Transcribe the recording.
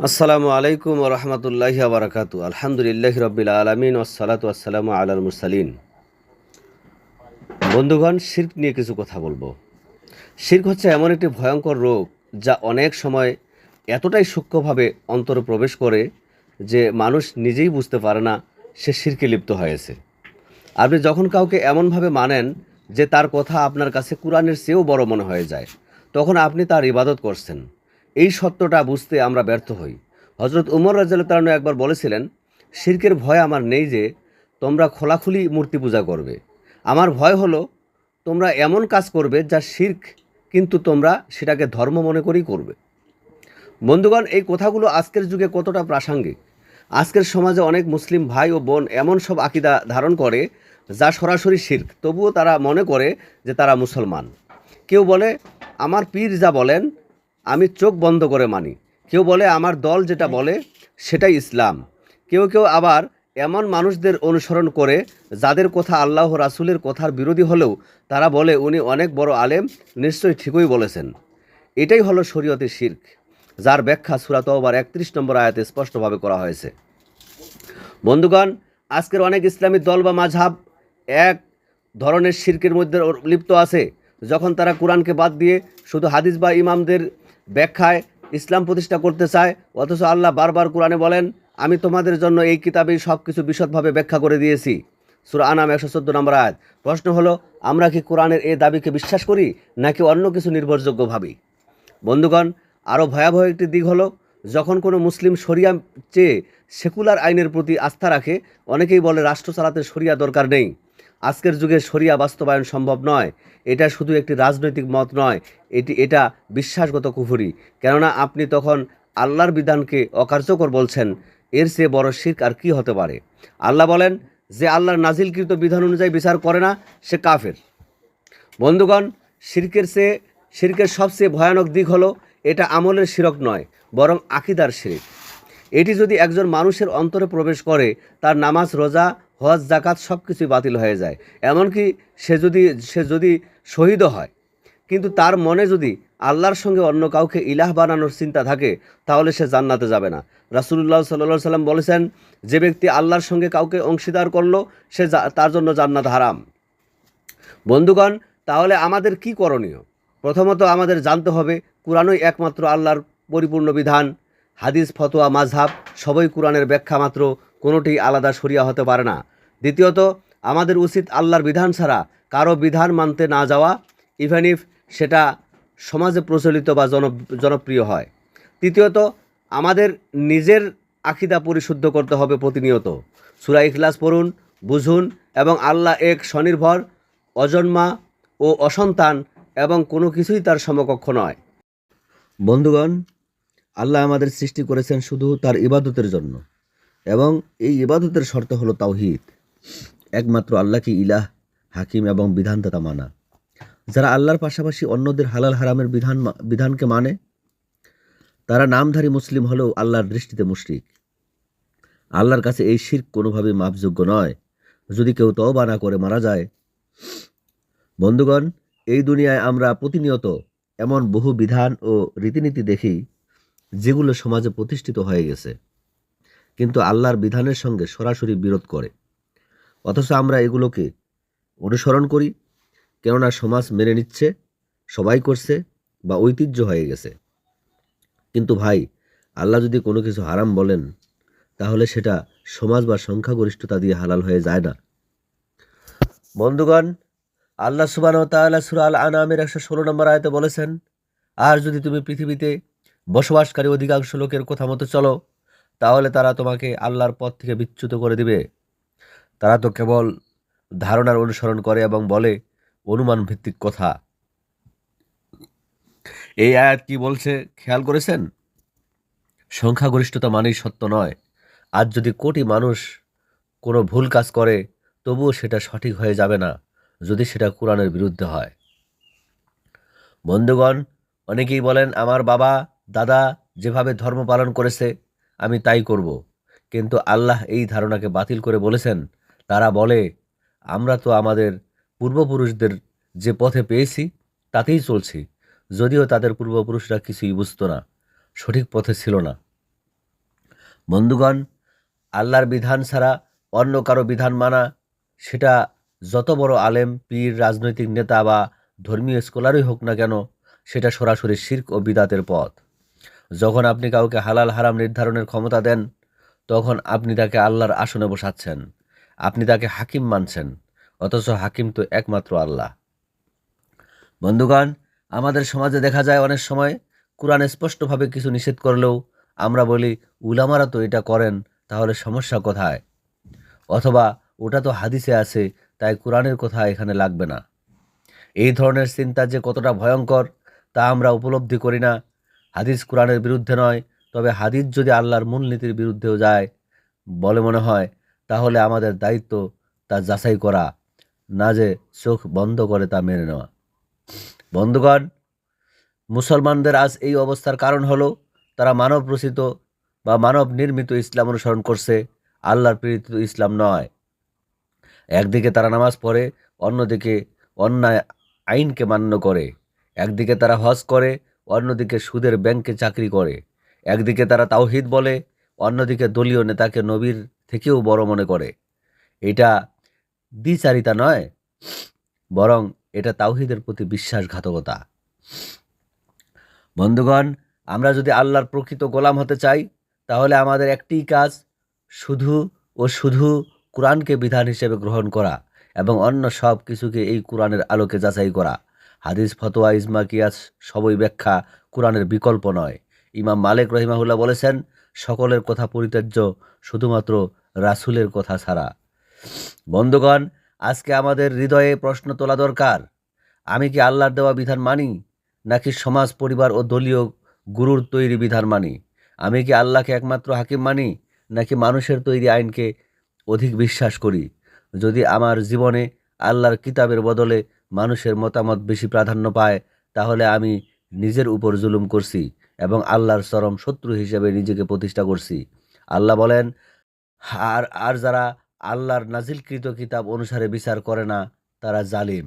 আসসালামু আলাইকুম রহমতুল্লাহি আবরাকাতু আলহামদুলিল্লাহ রবিল আলমিন ওসালাতু আসসালামু আলাল মুরসালিন। বন্ধুগণ, শির্ক নিয়ে কিছু কথা বলব। শির্ক হচ্ছে এমন একটি ভয়ঙ্কর রোগ যা অনেক সময় এতটাই সূক্ষ্মভাবে অন্তরে প্রবেশ করে যে মানুষ নিজেই বুঝতে পারে না সে শিরকে লিপ্ত হয়েছে। আপনি যখন কাউকে এমনভাবে মানেন যে তার কথা আপনার কাছে কোরআনের চেয়েও বড় মনে হয়ে যায়, তখন আপনি তার ইবাদত করছেন। এই সত্যটা বুঝতে আমরা ব্যর্থ হই। হজরত উমর রাজু একবার বলেছিলেন, শির্কের ভয় আমার নেই যে তোমরা খোলাখুলি মূর্তি পূজা করবে। আমার ভয় হলো তোমরা এমন কাজ করবে যা শির্ক, কিন্তু তোমরা সেটাকে ধর্ম মনে করেই করবে। বন্ধুগণ, এই কথাগুলো আজকের যুগে কতটা প্রাসঙ্গিক? আজকের সমাজে অনেক মুসলিম ভাই ও বোন এমন সব আকিদা ধারণ করে যা সরাসরি শির্ক। তবুও তারা মনে করে যে তারা মুসলমান। কেউ বলে, আমার পীর যা বলেন আমি চোখ বন্ধ করে মানি। কেউ বলে আমার দল যেটা বলে, সেটাই ইসলাম। কেউ কেউ আবার এমন মানুষদের অনুসরণ করে, যাদের কথা আল্লাহ রাসুলের কথার বিরোধী হলেও তারা বলে, উনি অনেক বড় আলেম, নিশ্চয়ই ঠিকই বলেছেন। এটাই হলো শরীয়তের শির্ক, যার ব্যাখ্যা সুরাত ওবার একত্রিশ নম্বর আয়াতে স্পষ্টভাবে করা হয়েছে। বন্ধুগণ, আজকের অনেক ইসলামী দল বা মাঝহাব এক ধরনের শির্কের মধ্যে লিপ্ত আছে, যখন তারা কোরআনকে বাদ দিয়ে শুধু হাদিস বা ইমামদের ব্যাখ্যায় ইসলাম প্রতিষ্ঠা করতে চায়, অথচ আল্লাহ বারবার কোরআনে বলেন, আমি তোমাদের জন্য এই কিতাবেই সব কিছু বিশদভাবে ব্যাখ্যা করে দিয়েছি। সুরা আনাম একশো চোদ্দ নম্বর আয়াত। প্রশ্ন হলো, আমরা কি কোরআনের এই দাবিকে বিশ্বাস করি, নাকি অন্য কিছু নির্ভরযোগ্য ভাবি? বন্ধুগণ, আরও ভয়াবহ একটি দিক হলো, যখন কোনো মুসলিম শরিয়া চেয়ে সেকুলার আইনের প্রতি আস্থা রাখে, অনেকেই বলে রাষ্ট্র চালাতে শরিয়া দরকার নেই। আজকের যুগে শরিয়া বাস্তবায়ন সম্ভব নয়। এটা শুধু একটি রাজনৈতিক মত নয়, এটি, এটা বিশ্বাসগত কুফুরি। কেননা আপনি তখন আল্লাহর বিধানকে অকার্যকর বলছেন, এর চেয়ে বড় শির্ক আর কি হতে পারে? আল্লাহ বলেন, যে আল্লাহর নাজিলকৃত বিধান অনুযায়ী বিচার করে না, সে কাফের। বন্ধুগণ, শির্কের চেয়ে, শির্কের সবচেয়ে ভয়ানক দিক হলো, এটা আমলের শিরক নয়, বরং আকিদার শিরিক। এটি যদি একজন মানুষের অন্তরে প্রবেশ করে, তার নামাজ, রোজা হজ জাকাত সব কিছুই বাতিল হয়ে যায়। এমনকি সে যদি সে যদি শহীদও হয়, কিন্তু তার মনে যদি আল্লাহর সঙ্গে অন্য কাউকে ইলাহ বানানোর চিন্তা থাকে, তাহলে সে জান্নাতে যাবে না। রাসুল্লাহ সাল্লা সাল্লাম বলেছেন, যে ব্যক্তি আল্লাহর সঙ্গে কাউকে অংশীদার করল, সে তার জন্য জান্নাত হারাম। বন্ধুগণ, তাহলে আমাদের কি করণীয়? প্রথমত আমাদের জানতে হবে, কোরআনই একমাত্র আল্লাহর পরিপূর্ণ বিধান। হাদিস, ফতোয়া মাঝহাব সবই কোরআনের ব্যাখ্যা মাত্র কোনোটি আলাদা সরিয়া হতে পারে না। দ্বিতীয়ত, আমাদের উচিত আল্লাহর বিধান ছাড়া কারও বিধান মানতে না যাওয়া ইভেন ইফ সেটা সমাজে প্রচলিত বা জন, জনপ্রিয় হয়। তৃতীয়ত, আমাদের নিজের আকিদা পরিশুদ্ধ করতে হবে প্রতিনিয়ত। সুরা ইখলাস পড়ুন, বুঝুন এবং আল্লাহ এক স্বনির্ভর, অজন্মা ও অসন্তান এবং কোনো কিছুই তার সমকক্ষ নয়। বন্ধুগণ, আল্লাহ আমাদের সৃষ্টি করেছেন শুধু তার ইবাদতের জন্য এবং এই ইবাদতের শর্ত হলো তাওহিদ। একমাত্র আল্লাহকে ইলাহ, হাকিম এবং বিধানদাতা মানা। যারা আল্লাহর পাশাপাশি অন্যদের হালাল হারামের বিধান বিধানকে মানে তারা নামধারী মুসলিম হলেও আল্লাহর দৃষ্টিতে মুশরিক। আল্লাহর কাছে এই শির্ক কোনোভাবেই মাপযোগ্য নয়। যদি কেউ তওবা না করে মারা যায়, বন্ধুগণ, এই দুনিয়ায় আমরা প্রতিনিয়ত এমন বহু বিধান ও রীতিনীতি দেখি, যেগুলো সমাজে প্রতিষ্ঠিত হয়ে গেছে। কিন্তু আল্লাহর বিধানের সঙ্গে সরাসরি বিরোধ করে। অথচ আমরা এগুলোকে অনুসরণ করি, কেননা সমাজ মেনে নিচ্ছে, সবাই করছে বা ঐতিহ্য হয়ে গেছে। কিন্তু ভাই, আল্লাহ যদি কোনো কিছু হারাম বলেন, তাহলে সেটা সমাজ বা সংখ্যাগরিষ্ঠতা দিয়ে হালাল হয়ে যায় না। বন্ধুগণ, আল্লাহ সুবান আল আনামের একশো ষোলো নম্বর আয়তে বলেছেন, আর যদি তুমি পৃথিবীতে বসবাসকারী অধিকাংশ লোকের কথা মতো চলো, তাহলে তারা তোমাকে আল্লাহর পথ থেকে বিচ্যুত করে দিবে। তারা তো কেবল ধারণার অনুসরণ করে এবং বলে, অনুমান ভিত্তিক কথা। এই আয়াত কি বলছে? খেয়াল করেছেন? সংখ্যাগরিষ্ঠতা মানেই সত্য নয়। আজ যদি কোটি মানুষ কোনো ভুল কাজ করে, তবুও সেটা সঠিক হয়ে যাবে না, যদি সেটা কোরআনের বিরুদ্ধে হয়। বন্ধুগণ, অনেকেই বলেন, আমার বাবা, দাদা যেভাবে ধর্ম পালন করেছে, আমি তাই করব। কিন্তু আল্লাহ এই ধারণাকে বাতিল করে বলেছেন তারা বলে, আমরা তো আমাদের পূর্বপুরুষদের যে পথে পেয়েছি, তাতেই চলছি। যদিও তাদের পূর্বপুরুষরা কিছুই বুঝত না, সঠিক পথে ছিল না। বন্ধুগণ, আল্লাহর বিধান ছাড়া অন্য কারও বিধান মানা, সেটা যত বড় আলেম, পীর, রাজনৈতিক নেতা বা ধর্মীয় স্কলারই হোক না কেন, সেটা সরাসরি শির্ক ও বিদাতের পথ। যখন আপনি কাউকে হালাল হারাম নির্ধারণের ক্ষমতা দেন, তখন আপনি তাকে আল্লাহর আসনে বসাচ্ছেন। আপনি তাকে হাকিম মানছেন, অথচ হাকিম তো একমাত্র আল্লাহ। বন্ধুগণ, আমাদের সমাজে দেখা যায় অনেক সময় কোরআন স্পষ্টভাবে কিছু নিষেধ করলেও আমরা বলি, উলামারা তো এটা করেন, তাহলে সমস্যা কোথায়? অথবা ওটা তো হাদিসে আছে, তাই কোরআনের কথা এখানে লাগবে না। এই ধরনের চিন্তা যে কতটা ভয়ঙ্কর, তা আমরা উপলব্ধি করি না। হাদিস কোরআনের বিরুদ্ধে নয়, তবে হাদিস যদি আল্লাহর মূলনীতির বিরুদ্ধেও যায়, বলে মনে হয় তাহলে আমাদের দায়িত্ব তা যাচাই করা, না যে চোখ বন্ধ করে তা মেনে নেওয়া। বন্ধুগণ, মুসলমানদের আজ এই অবস্থার কারণ হলো, তারা মানব রচিত বা মানব নির্মিত ইসলাম অনুসরণ করছে, আল্লাহর প্রেরিত ইসলাম নয়। একদিকে তারা নামাজ পড়ে, অন্যদিকে অন্যায় আইনকে মান্য করে। একদিকে তারা হজ করে, অন্যদিকে সুদের ব্যাংকে চাকরি করে। একদিকে তারা তাওহিদ বলে, অন্যদিকে দলীয় নেতাকে নবীর থেকেও বড় মনে করে। এটা দ্বিচারিতা নয়, বরং এটা তাওহিদের প্রতি বিশ্বাসঘাতকতা। বন্ধুগণ, আমরা যদি আল্লাহর প্রকৃত গোলাম হতে চাই, তাহলে আমাদের একটিই কাজ, শুধু ও শুধু কোরআনকে বিধান হিসেবে গ্রহণ করা এবং অন্য সব কিছুকে এই কোরআনের আলোকে যাচাই করা। হাদিস, ফতোয়া, ইজমা, কিয়াস সবই ব্যাখ্যা কোরআনের বিকল্প নয়। ইমাম মালিক রহিমাহুল্লাহ বলেছেন, সকলের কথা পরিত্যাজ্য শুধুমাত্র রাসূলের কথা ছাড়া। বন্ধুগণ, আজকে আমাদের হৃদয়ে প্রশ্ন তোলা দরকার। আমি কি আল্লাহর দেওয়া বিধান মানি, নাকি সমাজ, পরিবার ও দলীয় গুরুর তৈরি বিধান মানি? আমি কি আল্লাহকে একমাত্র হাকিম মানি, নাকি মানুষের তৈরি আইনকে অধিক বিশ্বাস করি? যদি আমার জীবনে আল্লাহর কিতাবের বদলে মানুষের মতামত বেশি প্রাধান্য পায়, তাহলে আমি নিজের উপর জুলুম করছি এবং আল্লাহর চরম শত্রু হিসেবে নিজেকে প্রতিষ্ঠা করছি। আল্লাহ বলেন আর আর যারা আল্লাহর নাজিলকৃত কিতাব অনুসারে বিচার করে না তারা জালিম।